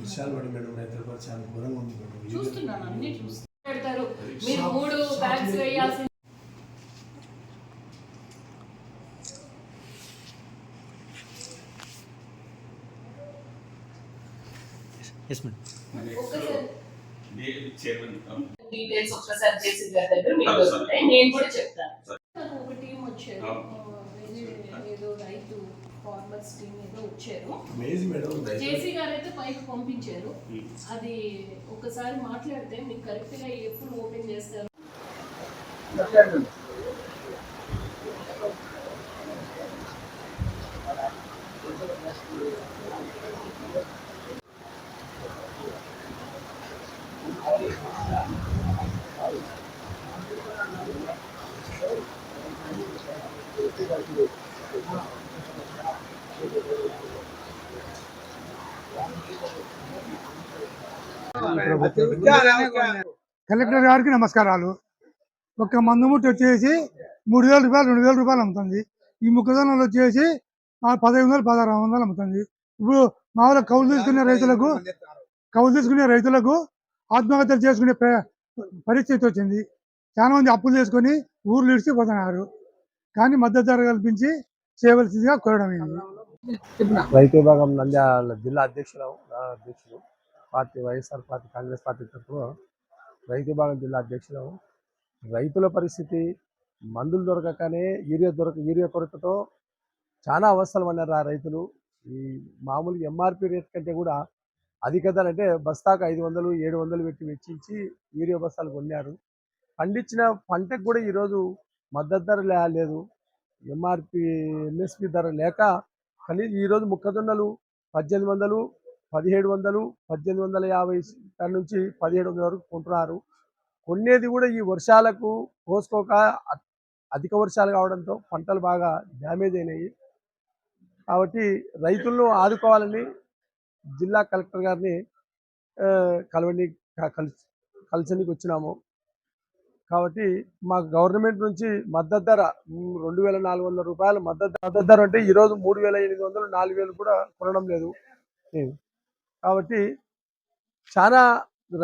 విశాల్ పడి మేడం రైతుల చాలా ఘోరంగా ఉంది మేడం. చూస్తున్నాను అన్ని చూస్తూ పెడతారు. మీరు మూడు బ్యాగ్స్ వేయాల్సి ఎస్ మేడం డీటెయిల్స్ ఒక్కసారి. చేసి గారి దగ్గర నేను కూడా చెప్తాను. నాకు ఒక టీం వచ్చారు. ఫార్మర్స్ టీం ఏదో వచ్చారు. జేసీ గారు అయితే పైకి పంపించారు. Hmm. అది ఒకసారి మాట్లాడితే మీకు కరెక్ట్గా ఎప్పుడు ఓపెన్ చేస్తారు? కలెక్టర్ గారికి నమస్కారాలు. ఒక మందుముట్టి వచ్చేసి మూడు వేల రూపాయలు రెండు వేల రూపాయలు అమ్ముతుంది. ఈ మొక్కజొన్నలు వచ్చేసి పదహైదు వందలు పదహారు వందలు అమ్ముతుంది. ఇప్పుడు మామూలుగా కౌలు తీసుకునే రైతులకు కౌలు తీసుకునే రైతులకు ఆత్మహత్యలు చేసుకునే పరిస్థితి వచ్చింది. చాలా మంది అప్పులు చేసుకొని ఊర్లు ఇడిచిపోతున్నారు. కానీ మద్దతు ధర కల్పించి చేయవలసిందిగా కోరడం రైతు విభాగం నంద్యాల జిల్లా అధ్యక్షులు అధ్యక్షులు party YSR party Congress party తరఫున రైతు విభాగం జిల్లా అధ్యక్షులు రైతుల పరిస్థితి మందులు దొరకకనే యూరియా దొరక యూరియా కొరతతో చాలా అవస్థలు పడ్డారు ఆ రైతులు. ఈ మామూలు ఎంఆర్పి రేట్ కంటే కూడా అధిక ధర అంటే బస్తాకు ఐదు వందలు ఏడు వందలు పెట్టి వెచ్చించి యూరియా బస్తాలు కొన్నారు. పండించిన పంటకు కూడా ఈరోజు మద్దతు ధర లేదు. ఎంఆర్పి ఎంఎస్పి ధర లేక కానీ ఈరోజు మొక్కజొన్నలు పద్దెనిమిది వందలు పదిహేడు వందలు పద్దెనిమిది వందల యాభై నుంచి పదిహేడు వందల వరకు కొంటున్నారు. కొనేది కూడా ఈ వర్షాలకు కోసుకోక అధిక వర్షాలు కావడంతో పంటలు బాగా డ్యామేజ్ అయినాయి. కాబట్టి రైతులను ఆదుకోవాలని జిల్లా కలెక్టర్ గారిని కలవని కలిసి కలిసనికి వచ్చినాము. కాబట్టి మా గవర్నమెంట్ నుంచి మద్దతు ధర రెండు వేల నాలుగు వందల రూపాయలు మద్దతు మద్దతు ధర అంటే ఈరోజు మూడు వేల ఎనిమిది వందలు నాలుగు వేలు కూడా కొనడం లేదు. కాబట్టి చాలా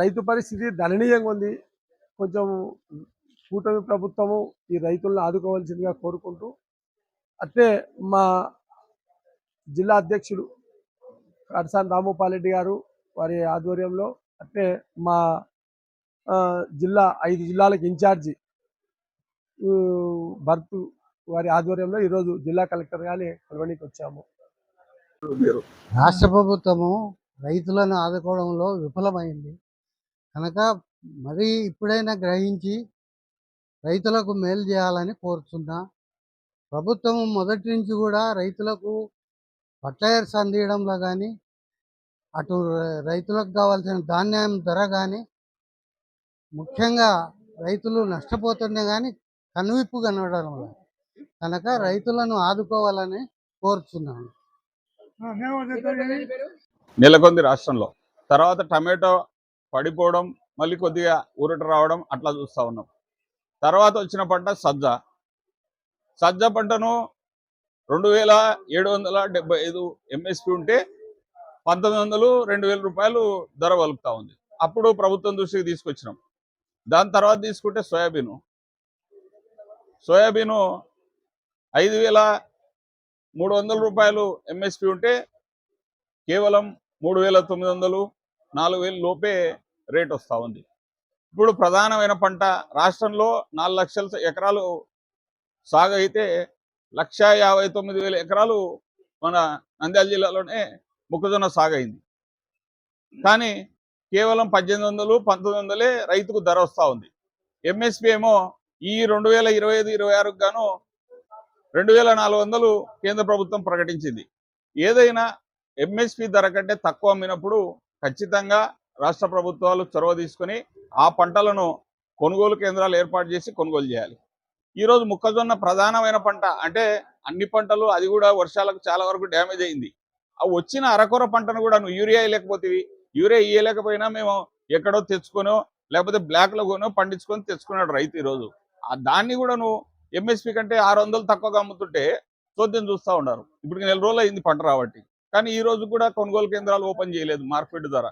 రైతు పరిస్థితి దయనీయంగా ఉంది. కొంచెం కూటమి ప్రభుత్వము ఈ రైతులను ఆదుకోవాల్సిందిగా కోరుకుంటూ అట్లే మా జిల్లా అధ్యక్షుడు కడసాని రామోపాల్ రెడ్డి గారు వారి ఆధ్వర్యంలో అట్లే మా జిల్లా ఐదు జిల్లాలకు ఇన్ఛార్జి. భర్త్ వారి ఆధ్వర్యంలో ఈరోజు జిల్లా కలెక్టర్ గాని కలవడానికి వచ్చాము. రాష్ట్ర ప్రభుత్వము రైతులను ఆదుకోవడంలో విఫలమైంది. కనుక మరీ ఇప్పుడైనా గ్రహించి రైతులకు మేలు చేయాలని కోరుతున్నా ప్రభుత్వం మొదటి నుంచి కూడా రైతులకు ఫర్టిలైజర్స్ అందించడంలో కానీ అటు రైతులకు కావాల్సిన ధాన్యం ధర కానీ ముఖ్యంగా రైతులు నష్టపోతుండే కానీ కనువిప్పు కనబడడం లేదు. కనుక రైతులను ఆదుకోవాలని కోరుతున్నాను నెలకొంది రాష్ట్రంలో. తర్వాత టమాటో పడిపోవడం మళ్ళీ కొద్దిగా ఊరట రావడం అట్లా చూస్తూ ఉన్నాం. తర్వాత వచ్చిన పంట సజ్జ. సజ్జ పంటను రెండు వేల ఏడు వందల డెబ్బై ఐదు ఎంఎస్పి ఉంటే పంతొమ్మిది వందలు రెండు వేల రూపాయలు ధర వలుపుతా ఉంది. అప్పుడు ప్రభుత్వం దృష్టికి తీసుకొచ్చినాం. దాని తర్వాత తీసుకుంటే సోయాబీను. సోయాబీను ఐదు వేల మూడు వందల రూపాయలు ఎంఎస్పి ఉంటే కేవలం మూడు వేల తొమ్మిది వందలు నాలుగు వేలు లోపే రేట్ వస్తూ ఉంది. ఇప్పుడు ప్రధానమైన పంట రాష్ట్రంలో నాలుగు లక్షల ఎకరాలు సాగు అయితే లక్ష యాభై తొమ్మిది వేల ఎకరాలు మన నంద్యాల జిల్లాలోనే మొక్కజొన్న సాగు కానీ కేవలం పద్దెనిమిది వందలు పంతొమ్మిది వందలే రైతుకు ధర వస్తూ ఉంది. ఎంఎస్పి ఏమో ఈ రెండు వేల ఇరవై ఐదు ఇరవై ఆరుకు గాను రెండు వేల నాలుగు వందలు కేంద్ర ప్రభుత్వం ప్రకటించింది. ఏదైనా ఎంఎస్పి ధర కంటే తక్కువ అమ్మినప్పుడు ఖచ్చితంగా రాష్ట్ర ప్రభుత్వాలు చొరవ తీసుకొని ఆ పంటలను కొనుగోలు కేంద్రాలు ఏర్పాటు చేసి కొనుగోలు చేయాలి. ఈరోజు మొక్కజొన్న ప్రధానమైన పంట. అంటే అన్ని పంటలు అది కూడా వర్షాలకు చాలా వరకు డ్యామేజ్ అయింది. ఆ వచ్చిన అరకొర పంటను కూడా నువ్వు యూరియా లేకపోతే యూరియా ఇయ్యలేకపోయినా మేము ఎక్కడో తెచ్చుకొనో లేకపోతే బ్లాక్లో కొనో పండించుకొని తెచ్చుకున్నాడు రైతు ఈరోజు. ఆ దాన్ని కూడా నువ్వు ఎంఎస్పి కంటే ఆరు వందలు తక్కువగా అమ్ముతుంటే చోద్యం చూస్తూ ఉన్నారు. ఇప్పుడు నెల రోజులు అయింది పంట రాబట్టి. కానీ ఈ రోజు కూడా కొనుగోలు కేంద్రాలు ఓపెన్ చేయలేదు మార్కెట్ ధర.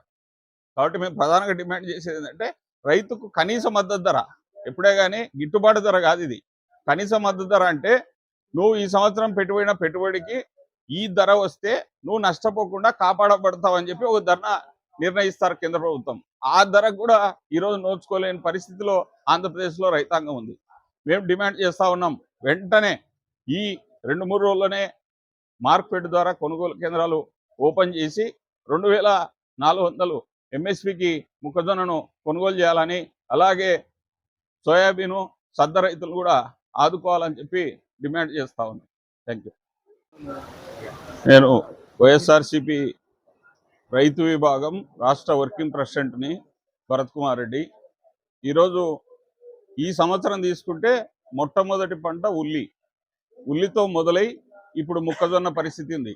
కాబట్టి మేము ప్రధానంగా డిమాండ్ చేసేది ఏంటంటే రైతుకు కనీస మద్దతు ధర. ఎప్పుడే కానీ గిట్టుబాటు ధర కాదు ఇది. కనీస మద్దతు ధర అంటే నువ్వు ఈ సంవత్సరం పెట్టుబడిన పెట్టుబడికి ఈ ధర వస్తే నువ్వు నష్టపోకుండా కాపాడబడతావు అని చెప్పి ఒక ధర నిర్ణయిస్తారు కేంద్ర ప్రభుత్వం. ఆ ధర కూడా ఈరోజు నోచుకోలేని పరిస్థితిలో ఆంధ్రప్రదేశ్లో రైతాంగం ఉంది. మేము డిమాండ్ చేస్తా ఉన్నాం. వెంటనే ఈ రెండు మూడు రోజుల్లోనే మార్కెట్ ద్వారా కొనుగోలు కేంద్రాలు ఓపెన్ చేసి రెండు వేల నాలుగు వందలు ఎంఎస్పికి మొక్కజొన్నను కొనుగోలు చేయాలని అలాగే సోయాబీను సద్ద రైతులు కూడా ఆదుకోవాలని చెప్పి డిమాండ్ చేస్తా ఉన్నాం. థ్యాంక్ యూ నేను వైఎస్ఆర్సిపి రైతు విభాగం రాష్ట్ర వర్కింగ్ ప్రెసిడెంట్ని భరత్ కుమార్ రెడ్డి. ఈరోజు ఈ సంవత్సరం తీసుకుంటే మొట్టమొదటి పంట ఉల్లి. ఉల్లితో మొదలై ఇప్పుడు మొక్కజొన్న పరిస్థితి ఉంది.